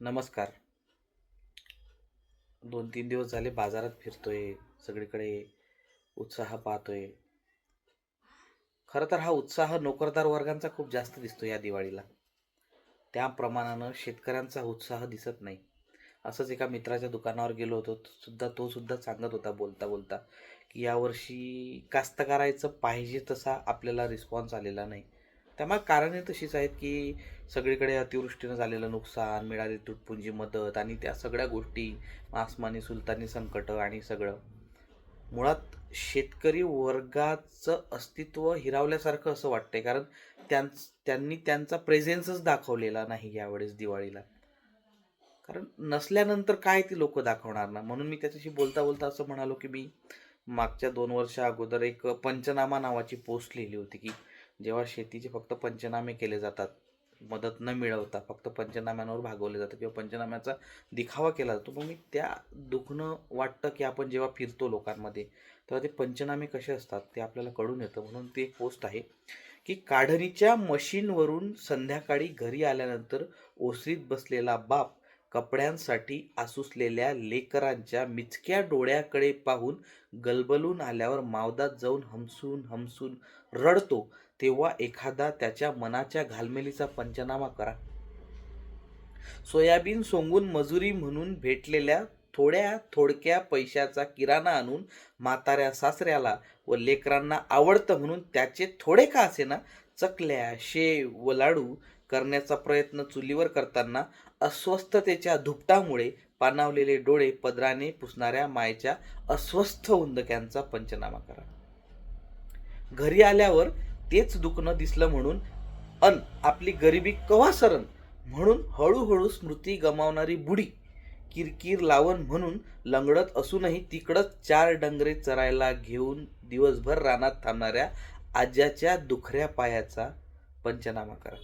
नमस्कार. दोन तीन दिवस झाले बाजारात फिरतोय सगळीकडे उत्साह पाहतोय. खरं तर हा उत्साह नोकरदार वर्गांचा खूप जास्त दिसतो या दिवाळीला. त्या प्रमाणानं शेतकऱ्यांचा उत्साह दिसत नाही. असंच एका मित्राच्या दुकानावर गेलो होतो सुद्धा तो सुद्धा सांगत होता बोलता बोलता की यावर्षी कास्तकारायचं पाहिजे तसा आपल्याला रिस्पॉन्स आलेला नाही. त्यामुळे कारणे तशीच आहेत की सगळीकडे अतिवृष्टीनं झालेलं नुकसान मिळाली तुटपुंजी मदत आणि त्या सगळ्या गोष्टी आसमानी सुलतानी संकट आणि सगळं. मुळात शेतकरी वर्गाचं अस्तित्व हिरावल्यासारखं असं वाटतंय कारण त्यां त्यांनी त्यांचा प्रेझेन्सच दाखवलेला नाही यावेळेस दिवाळीला. कारण नसल्यानंतर काय ती लोक दाखवणार ना? म्हणून मी त्याच्याशी बोलता बोलता असं म्हणालो की मी मागच्या दोन वर्षा अगोदर एक पंचनामा नावाची पोस्ट लिहिली होती की जेव्हा शेतीचे फक्त पंचनामे केले जातात मदत न मिळवता फक्त पंचनाम्यांवर भागवले जातं किंवा पंचनाम्याचा दिखावा केला जातो मग मी त्या दुखणं वाटतं की आपण जेव्हा फिरतो लोकांमध्ये तेव्हा ते पंचनामे कसे असतात ते आपल्याला कळून येतं. म्हणून ते एक पोस्ट आहे की काढणीच्या मशीनवरून संध्याकाळी घरी आल्यानंतर ओसरीत बसलेला बाप कपड्यांसाठी आसुसलेल्या लेकरांच्या मिचक्या डोळ्याकडे पाहून गलबलून आल्यावर मावदात जाऊन हमसून हमसून रडतो तेव्हा एखादा त्याच्या मनाच्या घालमेलीचा पंचनामा करा. सोयाबीन सोंगून मजुरी म्हणून भेटलेल्या थोड्या थोडक्या पैशाचा किराणा आणून म्हाताऱ्या सासऱ्याला व लेकरांना आवडतं म्हणून त्याचे थोडे का असेना चकल्या शेव व लाडू करण्याचा प्रयत्न चुलीवर करताना अस्वस्थतेच्या धुपटामुळे पानावलेले डोळे पदराने पुसणाऱ्या मायेच्या अस्वस्थ उंदक्यांचा पंचनामा करा. घरी आल्यावर तेच दुखणं दिसलं म्हणून अन आपली गरिबी कवा सरन? म्हणून हळूहळू स्मृती गमावणारी बुडी किरकिर लावण म्हणून लंगडत असूनही तिकडंच चार डंगरे चरायला घेऊन दिवसभर रानात थांबणाऱ्या आज्याच्या दुखऱ्या पायाचा पंचनामा करा.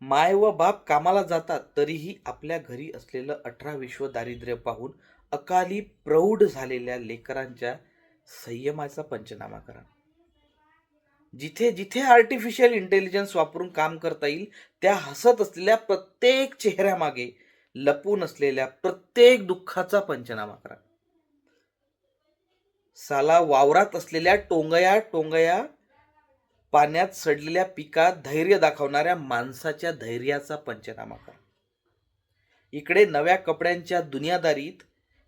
माय व बाप कामाला जातात तरीही आपल्या घरी असलेलं अठरा विश्व दारिद्र्य पाहून अकाली प्रौढ झालेल्या लेकरांच्या संयमाचा पंचनामा करा. जिथे जिथे आर्टिफिशियल इंटेलिजन्स वापरून काम करता येईल त्या हसत असलेल्या प्रत्येक चेहऱ्यामागे लपून असलेल्या प्रत्येक दुःखाचा पंचनामा करा. साला वावरात असलेल्या टोंगया टोंगया पाण्यात सडलेल्या पिकात धैर्य दाखवणाऱ्या माणसाच्या धैर्याचा पंचनामा करा. इकडे नव्या कपड्यांच्या दुनियादारीत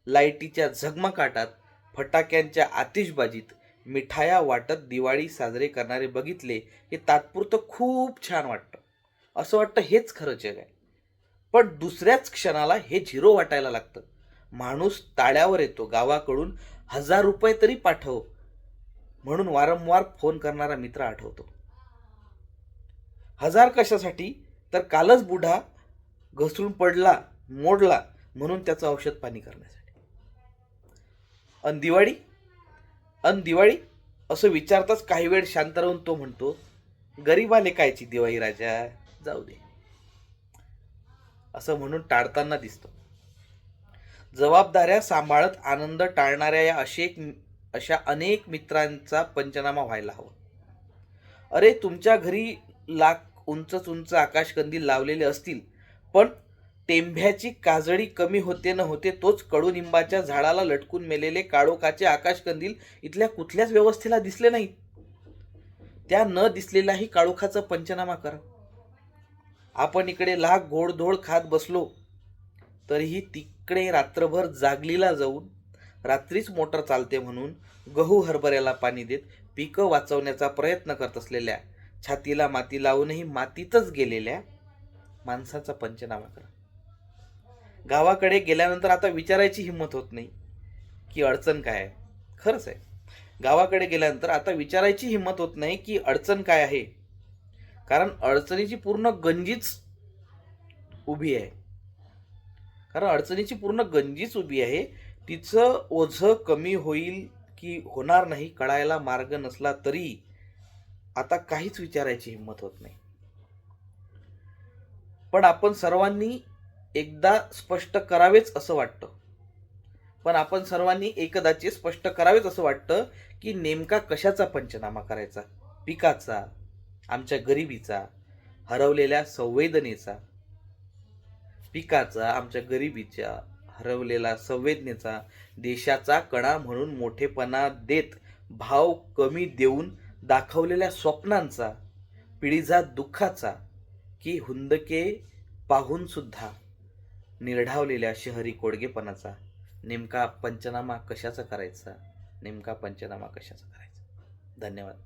लाईटीच्या झगमकाटात फटाक्यांच्या आतिषबाजीत मिठाया वाटत दिवाळी साजरे करणारे बघितले हे तात्पुरतं खूप छान वाटतं. असं वाटतं हेच खरं जग आहे. पण दुसऱ्याच क्षणाला हे झिरो वाटायला लागतं. माणूस ताळ्यावर येतो गावाकडून हजार रुपये तरी पाठव. म्हणून वारंवार फोन करणारा मित्र आठवतो. हजार कशासाठी? तर कालच बुढा घसरून पडला मोडला म्हणून त्याचं औषध पाणी करण्यासाठी. अन दिवाळी? अन दिवाळी? असं विचारताच काही वेळ शांत राहून तो म्हणतो गरीबाले कायची दिवाळी राजा? जाऊ दे. असं म्हणून टाळताना दिसतो. जबाबदाऱ्या सांभाळत आनंद टाळणाऱ्या या अशेक अशा अनेक मित्रांचा पंचनामा व्हायला हवा. अरे तुमच्या घरी लाख उंच उंच आकाशकंदील लावलेले असतील पण टेंभ्याची काजळी कमी होते न होते तोच कडुनिंबाच्या झाडाला लटकून मेलेले काळोखाचे आकाशकंदील इथल्या कुठल्याच व्यवस्थेला दिसले नाहीत. त्या न दिसलेलाही काळोखाचा पंचनामा करा. आपण इकडे लाख घोडधोड खात बसलो तरीही ती इकडे रात्रभर जागलीला जाऊन रात्रीच मोटर चालते म्हणून गहू हरभऱ्याला पाणी देत पिकं वाचवण्याचा प्रयत्न करत असलेल्या छातीला माती लावूनही मातीतच गेलेल्या माणसाचा पंचनामा करा. गावाकडे गेल्यानंतर आता विचारायची हिंमत होत नाही की अडचण काय आहे. खरंच आहे. गावाकडे गेल्यानंतर आता विचारायची हिंमत होत नाही की अडचण काय आहे. कारण अडचणीची पूर्ण गंजीच उभी आहे. कारण अडचणीची पूर्ण गंजीच उभी आहे. तिचं ओझं कमी होईल की होणार नाही कळायला मार्ग नसला तरी आता काहीच विचारायची हिंमत होत नाही. पण आपण सर्वांनी एकदा स्पष्ट करावेच असं वाटतं. पण आपण सर्वांनी एकदाचे स्पष्ट करावेच असं वाटतं की नेमका कशाचा पंचनामा करायचा? पिकाचा आमच्या गरिबीचा हरवलेल्या संवेदनेचा. पिकाचा आमच्या गरिबीच्या हरवलेला संवेदनेचा देशाचा कणा म्हणून मोठेपणा देत भाव कमी देऊन दाखवलेल्या स्वप्नांचा पिढीजात दुःखाचा की हुंदके पाहूनसुद्धा निर्ढावलेल्या शहरी कोडगेपणाचा. नेमका पंचनामा कशाचा करायचा? नेमका पंचनामा कशाचा करायचा? धन्यवाद.